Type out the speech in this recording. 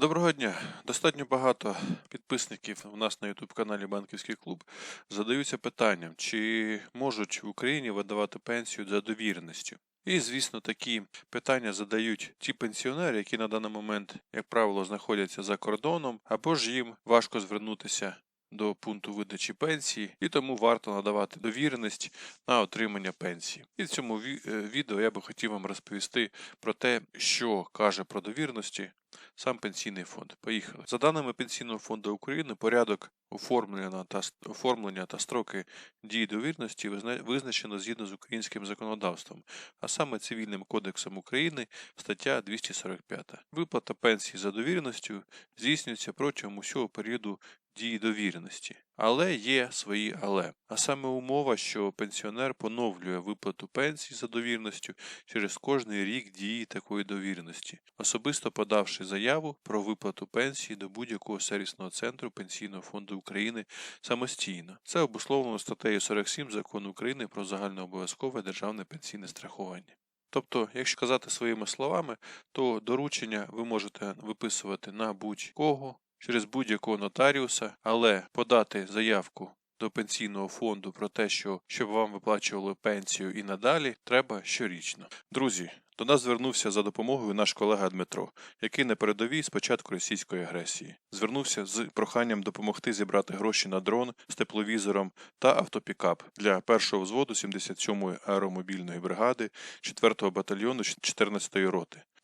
Доброго дня. Достатньо багато підписників у нас на YouTube каналі Банківський клуб задаються питанням, чи можуть в Україні видавати пенсію за довіреністю. І, звісно, такі питання задають ті пенсіонери, які на даний момент, як правило, знаходяться за кордоном, або ж їм важко звернутися до пункту видачі пенсії, і тому варто надавати довіреність на отримання пенсії. І в цьому е, відео я би хотів вам розповісти про те, що каже про довірності сам пенсійний фонд. Поїхали. За даними Пенсійного фонду України, порядок оформлення та, оформлення та строки дії довірності визна- визначено згідно з українським законодавством, а саме Цивільним кодексом України, стаття 245. Виплата пенсії за довіреністю здійснюється протягом усього періоду дії довіреності. Але є свої але. А саме умова, що пенсіонер поновлює виплату пенсії за довірністю через кожний рік дії такої довіреності, особисто подавши заяву про виплату пенсії до будь-якого сервісного центру Пенсійного фонду України самостійно. Це обусловлено статтею 47 Закону України про загальнообов'язкове державне пенсійне страхування. Тобто, якщо казати своїми словами, то доручення ви можете виписувати на будь-кого через будь-якого нотаріуса, але подати заявку до пенсійного фонду про те, що щоб вам виплачували пенсію і надалі, треба щорічно. Друзі, до нас звернувся за допомогою наш колега Дмитро, який на передовій з початку російської агресії. Звернувся з проханням допомогти зібрати гроші на дрон з тепловізором та автопікап для першого взводу 77-ї аеромобільної бригади 4-го батальйону 14-ї роти.